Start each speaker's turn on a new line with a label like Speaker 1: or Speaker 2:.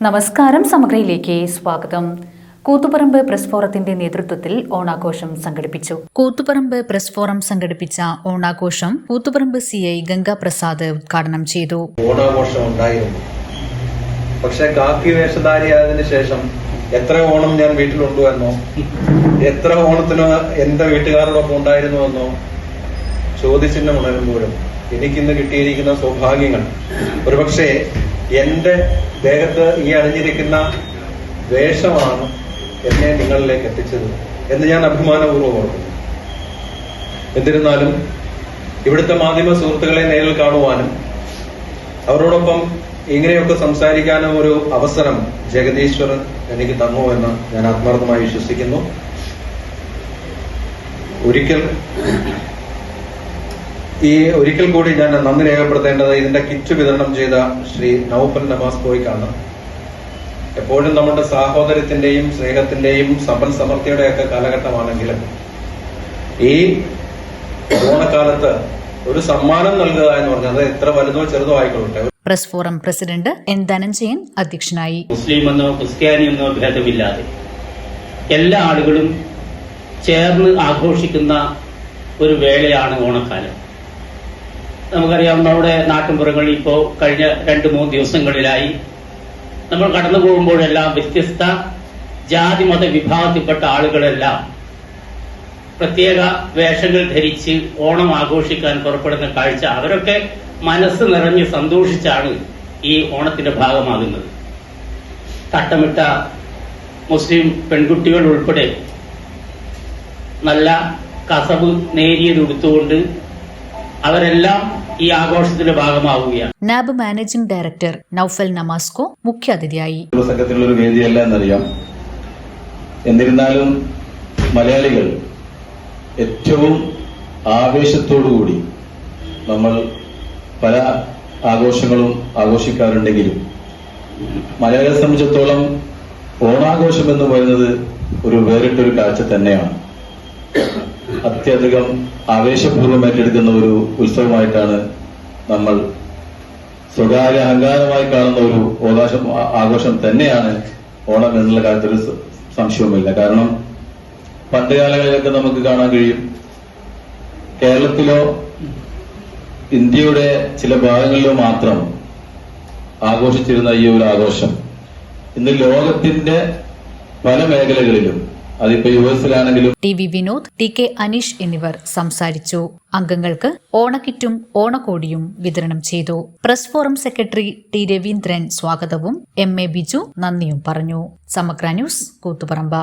Speaker 1: നമസ്കാരം സമഗ്രയിലേക്ക് സ്വാഗതം. കൂത്തുപറമ്പ് പ്രസ് ഫോറത്തിന്റെ നേതൃത്വത്തിൽ ഓണാഘോഷം സംഘടിപ്പിച്ചു. കൂത്തുപറമ്പ് പ്രസ് ഫോറം സംഘടിപ്പിച്ച ഓണാഘോഷം കൂത്തുപറമ്പ് സി ഐ ഗംഗാപ്രസാദ് ഉദ്ഘാടനം ചെയ്തു.
Speaker 2: ഓണാഘോഷം ഉണ്ടായിരുന്നു. പക്ഷെ കാക്കി വേഷധാരിയായതിനു ശേഷം എത്ര ഓണം ഞാൻ വീട്ടിലുണ്ടു എന്നോ എത്ര ഓണത്തിന് എന്റെ വീട്ടുകാരോടൊപ്പം ഉണ്ടായിരുന്നു എന്നോ ചോദ്യചിഹ്നം ഉണരുമ്പോഴും എനിക്കിന്ന് കിട്ടിയിരിക്കുന്ന സൗഭാഗ്യങ്ങൾ ഒരുപക്ഷെ എന്റെ ദേഹത്ത് ഈ അണിഞ്ഞിരിക്കുന്ന വേഷമാണ് എന്നെ നിങ്ങളിലേക്ക് എത്തിച്ചത് എന്ന് ഞാൻ അഭിമാനപൂർവം ഓർക്കുന്നു എന്നിരുന്നാലും ഇവിടുത്തെ മാധ്യമ സുഹൃത്തുക്കളെ നേരിൽ കാണുവാനും അവരോടൊപ്പം ഇങ്ങനെയൊക്കെ സംസാരിക്കാനും ഒരു അവസരം ജഗദീശ്വരൻ എനിക്ക് തന്നു എന്ന് ഞാൻ ആത്മാർത്ഥമായി വിശ്വസിക്കുന്നു. ഒരിക്കൽ ഈ ഒരിക്കൽ കൂടി ഞാൻ നന്ദി രേഖപ്പെടുത്തേണ്ടത് ഇതിന്റെ കിറ്റ് വിതരണം ചെയ്ത ശ്രീ നൌഫൽ നവാസ് കോയ്ക്കാണ് എപ്പോഴും നമ്മുടെ സാഹോദര്യത്തിന്റെയും സ്നേഹത്തിന്റെയും സമ്പൽ സമൃദ്ധിയുടെ ഒക്കെ കാലഘട്ടമാണെങ്കിലും ഈ ഓണക്കാലത്ത് ഒരു സമ്മാനം നൽകുക എന്ന് പറഞ്ഞത് എത്ര വലുതോ ചെറുതോ ആയിക്കൊള്ളട്ടെ.
Speaker 1: Press forum president N Dhananjayan അധ്യക്ഷനായി.
Speaker 3: മുസ്ലിം എന്നോ ക്രിസ്ത്യാനി എന്നോ ഭേദമില്ലാതെ എല്ലാ ആളുകളും ചേർന്ന് ആഘോഷിക്കുന്ന ഒരു വേളയാണ് ഓണക്കാലം. നമുക്കറിയാം നമ്മുടെ നാട്ടിൻപുറങ്ങളിൽ ഇപ്പോ കഴിഞ്ഞ രണ്ട് മൂന്ന് ദിവസങ്ങളിലായി നമ്മൾ കടന്നു പോകുമ്പോഴെല്ലാം വ്യത്യസ്ത ജാതി മത വിഭാഗത്തിൽപ്പെട്ട ആളുകളെല്ലാം പ്രത്യേക വേഷങ്ങൾ ധരിച്ച് ഓണം ആഘോഷിക്കാൻ പുറപ്പെടുന്ന കാഴ്ച അവരൊക്കെ മനസ്സ് നിറഞ്ഞ് സന്തോഷിച്ചാണ് ഈ ഓണത്തിന്റെ ഭാഗമാകുന്നത്. തട്ടമിട്ട മുസ്ലിം പെൺകുട്ടികൾ ഉൾപ്പെടെ നല്ല കസവ് നേരിയത് ഉടുത്തുകൊണ്ട് അവരെല്ലാം ഈ ആഘോഷത്തിന്റെ ഭാഗമാവുകയാണ്.
Speaker 1: നാബ് മാനേജിംഗ് ഡയറക്ടർ നൌഫൽ നമാസ്കോ മുഖ്യാതിഥിയായി.
Speaker 4: സംഘത്തിലുള്ള ഒരു വേദിയല്ല എന്നറിയാം എന്നിരുന്നാലും മലയാളികൾ ഏറ്റവും ആവേശത്തോടുകൂടി നമ്മൾ പല ആഘോഷങ്ങളും ആഘോഷിക്കാറുണ്ടെങ്കിലും മലയാളിയെ സംബന്ധിച്ചിടത്തോളം ഓണാഘോഷം എന്ന് പറയുന്നത് ഒരു വേറിട്ടൊരു കാഴ്ച തന്നെയാണ്. അത്യധികം ആവേശപൂർവം ഏറ്റെടുക്കുന്ന ഒരു ഉത്സവമായിട്ടാണ് നമ്മൾ സ്വകാര്യ അഹങ്കാരമായി കാണുന്ന ഒരു ഓകാശം ആഘോഷം തന്നെയാണ് ഓണം എന്നുള്ള കാര്യത്തിൽ സംശയവുമില്ല. കാരണം പണ്ട് കാലങ്ങളിലൊക്കെ നമുക്ക് കാണാൻ കഴിയും കേരളത്തിലോ ഇന്ത്യയുടെ ചില ഭാഗങ്ങളിലോ മാത്രം ആഘോഷിച്ചിരുന്ന ഈ ഒരു ആഘോഷം ഇന്ന് ലോകത്തിന്റെ പല മേഖലകളിലും അതിപ്പോ U
Speaker 1: T V Vinod T K Aneesh എന്നിവർ സംസാരിച്ചു. അംഗങ്ങൾക്ക് ഓണക്കിറ്റും ഓണക്കോടിയും വിതരണം ചെയ്തു. Press forum secretary T Raveendran സ്വാഗതവും എം എ ബിജു നന്ദിയും പറഞ്ഞു. സമഗ്ര ന്യൂസ് കൂത്തുപറമ്പ.